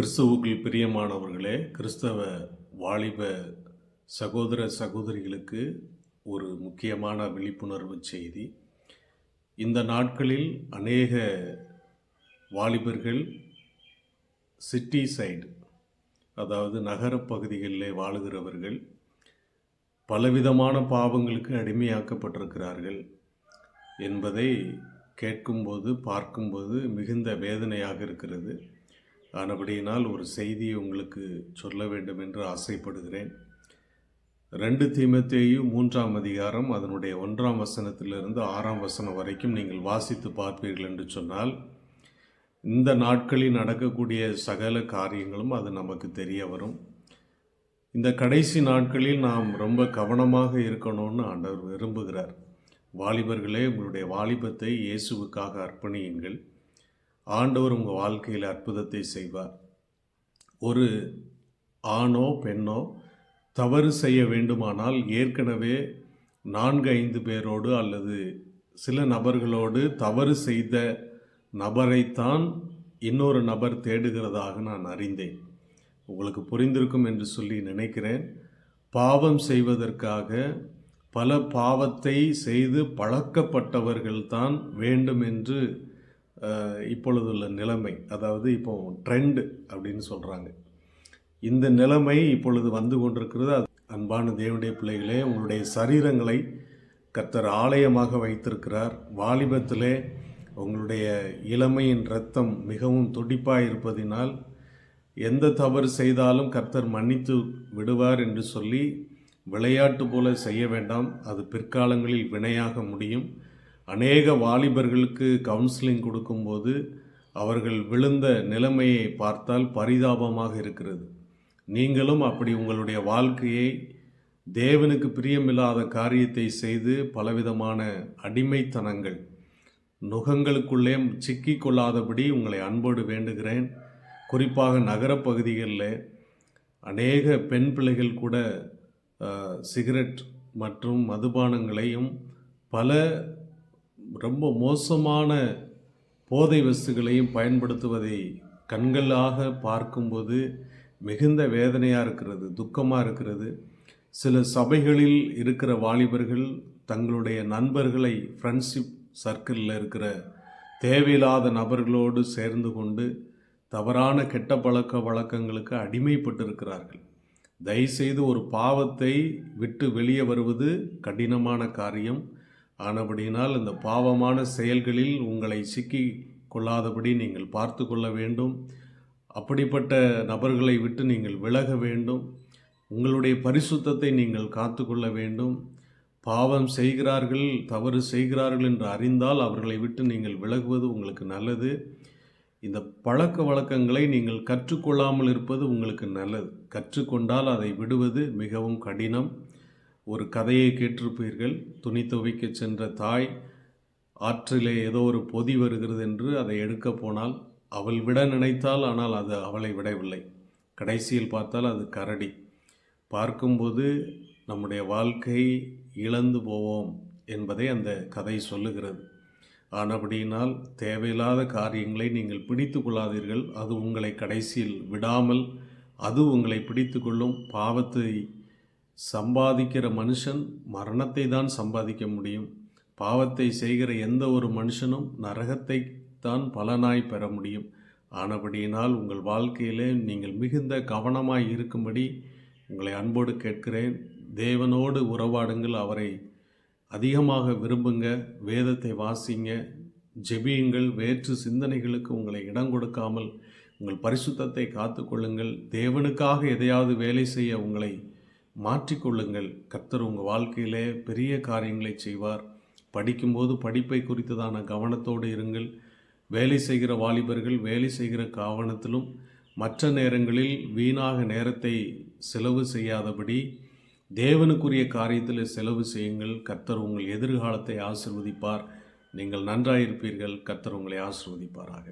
கிறிஸ்துவுக்குள் பிரியமானவர்களே கிறிஸ்தவ வாலிப சகோதர சகோதரிகளுக்கு ஒரு முக்கியமான விழிப்புணர்வு செய்தி. இந்த நாட்களில் அநேக வாலிபர்கள் சிட்டி சைடு அதாவது நகரப்பகுதிகளில் வாழுகிறவர்கள் பலவிதமான பாவங்களுக்கு அடிமையாக்கப்பட்டிருக்கிறார்கள் என்பதை கேட்கும்போது பார்க்கும்போது மிகுந்த வேதனையாக இருக்கிறது. ஆனபடியினால் ஒரு செய்தியை உங்களுக்கு சொல்ல வேண்டும் என்று ஆசைப்படுகிறேன். ரெண்டு தீமத்தேயும் மூன்றாம் அதிகாரம் அதனுடைய ஒன்றாம் வசனத்திலிருந்து ஆறாம் வசனம் வரைக்கும் நீங்கள் வாசித்து பார்ப்பீர்கள் என்று சொன்னால் இந்த நாட்களில் நடக்கக்கூடிய சகல காரியங்களும் அது நமக்கு தெரிய வரும். இந்த கடைசி நாட்களில் நாம் ரொம்ப கவனமாக இருக்கணும்னு ஆண்டவர் விரும்புகிறார். வாலிபர்களே உங்களுடைய வாலிபத்தை இயேசுவுக்காக அர்ப்பணியுங்கள். ஆண்டவர் உங்கள் வாழ்க்கையில் அற்புதத்தை செய்வார். ஒரு ஆணோ பெண்ணோ தவறு செய்ய வேண்டுமானால் ஏற்கனவே நான்கு ஐந்து பேரோடு அல்லது சில நபர்களோடு தவறு செய்த நபரைத்தான் இன்னொரு நபர் தேடுகிறதாக நான் அறிந்தேன். உங்களுக்கு புரிந்திருக்கும் என்று சொல்லி நினைக்கிறேன். பாவம் செய்வதற்காக பல பாவத்தை செய்து பழக்கப்பட்டவர்கள்தான் வேண்டும் என்று இப்பொழுதுள்ள நிலைமை அதாவது இப்போ ட்ரெண்டு அப்படின்னு சொல்கிறாங்க இந்த நிலைமை இப்பொழுது வந்து கொண்டிருக்கிறது. அது அன்பான தேவனுடைய பிள்ளைகளே உங்களுடைய சரீரங்களை கர்த்தர் ஆலயமாக வைத்திருக்கிறார். வாலிபத்திலே உங்களுடைய இளமையின் இரத்தம் மிகவும் துடிப்பாக இருப்பதினால் எந்த தவறு செய்தாலும் கர்த்தர் மன்னித்து விடுவார் என்று சொல்லி விளையாட்டு போல செய்ய வேண்டாம். அது பிற்காலங்களில் வினையாக முடியும். அநேக வாலிபர்களுக்கு கவுன்சிலிங் கொடுக்கும்போது அவர்கள் விழுந்த நிலைமையை பார்த்தால் பரிதாபமாக இருக்கிறது. நீங்களும் அப்படி உங்களுடைய வாழ்க்கையை தேவனுக்கு பிரியமில்லாத காரியத்தை செய்து பலவிதமான அடிமைத்தனங்கள் நுகங்களுக்குள்ளே சிக்கிக் கொள்ளாதபடி உங்களை அன்போடு வேண்டுகிறேன். குறிப்பாக நகரப் பகுதிகளில் அநேக பெண் பிள்ளைகள் கூட சிகரெட் மற்றும் மதுபானங்களையும் பல ரொம்ப மோசமான போதை வஸ்துகளையும் பயன்படுத்துவதை கண்களாக பார்க்கும்போது மிகுந்த வேதனையாக இருக்கிறது துக்கமாக இருக்கிறது. சில சபைகளில் இருக்கிற வாலிபர்கள் தங்களுடைய நண்பர்களை ஃப்ரெண்ட்ஷிப் சர்க்கிளில் இருக்கிற தேவையில்லாத நபர்களோடு சேர்ந்து கொண்டு தவறான கெட்ட பழக்க வழக்கங்களுக்கு அடிமைப்பட்டு இருக்கிறார்கள் தயவுசெய்து ஒரு பாவத்தை விட்டு வெளியே வருவது கடினமான காரியம். ஆனபடியினால் இந்த பாவமான செயல்களில் உங்களை சிக்கி கொள்ளாதபடி நீங்கள் பார்த்து கொள்ள வேண்டும். அப்படிப்பட்ட நபர்களை விட்டு நீங்கள் விலக வேண்டும். உங்களுடைய பரிசுத்தத்தை நீங்கள் காத்துக்கொள்ள வேண்டும். பாவம் செய்கிறார்கள் தவறு செய்கிறார்கள் என்று அறிந்தால் அவர்களை விட்டு நீங்கள் விலகுவது உங்களுக்கு நல்லது. இந்த பழக்க வழக்கங்களை நீங்கள் கற்றுக்கொள்ளாமல் இருப்பது உங்களுக்கு நல்லது. கற்றுக்கொண்டால் அதை விடுவது மிகவும் கடினம். ஒரு கதையை கேட்டிருப்பீர்கள். துணி துவைக்க சென்ற தாய் ஆற்றிலே ஏதோ ஒரு பொதி வருகிறது என்று அதை எடுக்கப் போனால் அவள் விட நினைத்தால் ஆனால் அது அவளை விடவில்லை. கடைசியில் பார்த்தால் அது கரடி. பார்க்கும்போது நம்முடைய வாழ்க்கை இழந்து போவோம் என்பதை அந்த கதை சொல்லுகிறது. ஆனபடியினால் தேவையில்லாத காரியங்களை நீங்கள் பிடித்து கொள்ளாதீர்கள். அது உங்களை கடைசியில் விடாமல் அது உங்களை பிடித்து கொள்ளும் பாவத்தை சம்பாதிக்கிற மனுஷன் மரணத்தை தான் சம்பாதிக்க முடியும். பாவத்தை செய்கிற எந்த ஒரு மனுஷனும் நரகத்தை தான் பலனாய் பெற முடியும். ஆனபடியினால் உங்கள் வாழ்க்கையிலே நீங்கள் மிகுந்த கவனமாய் இருக்கும்படி உங்களை அன்போடு கேட்கிறேன். தேவனோடு உறவாடுங்கள். அவரை அதிகமாக விரும்புங்க. வேதத்தை வாசிங்க. ஜெபியுங்கள். வேற்று சிந்தனைகளுக்கு உங்களை இடம் கொடுக்காமல் உங்கள் பரிசுத்தத்தை காத்துக்கொள்ளுங்கள். தேவனுக்காக எதையாவது வேலை செய்ய உங்களை மாற்றிக்கொள்ளுங்கள். கர்த்தர் உங்கள் வாழ்க்கையிலே பெரிய காரியங்களை செய்வார். படிக்கும்போது படிப்பை குறித்ததான கவனத்தோடு இருங்கள். வேலை செய்கிற வாலிபர்கள் வேலை செய்கிற கவனத்திலும் மற்ற நேரங்களில் வீணாக நேரத்தை செலவு செய்யாதபடி தேவனுக்குரிய காரியத்தில் செலவு செய்யுங்கள். கர்த்தர் உங்கள் எதிர்காலத்தை ஆசிர்வதிப்பார். நீங்கள் நன்றாயிருப்பீர்கள். கர்த்தர் உங்களை ஆசிர்வதிப்பாராக.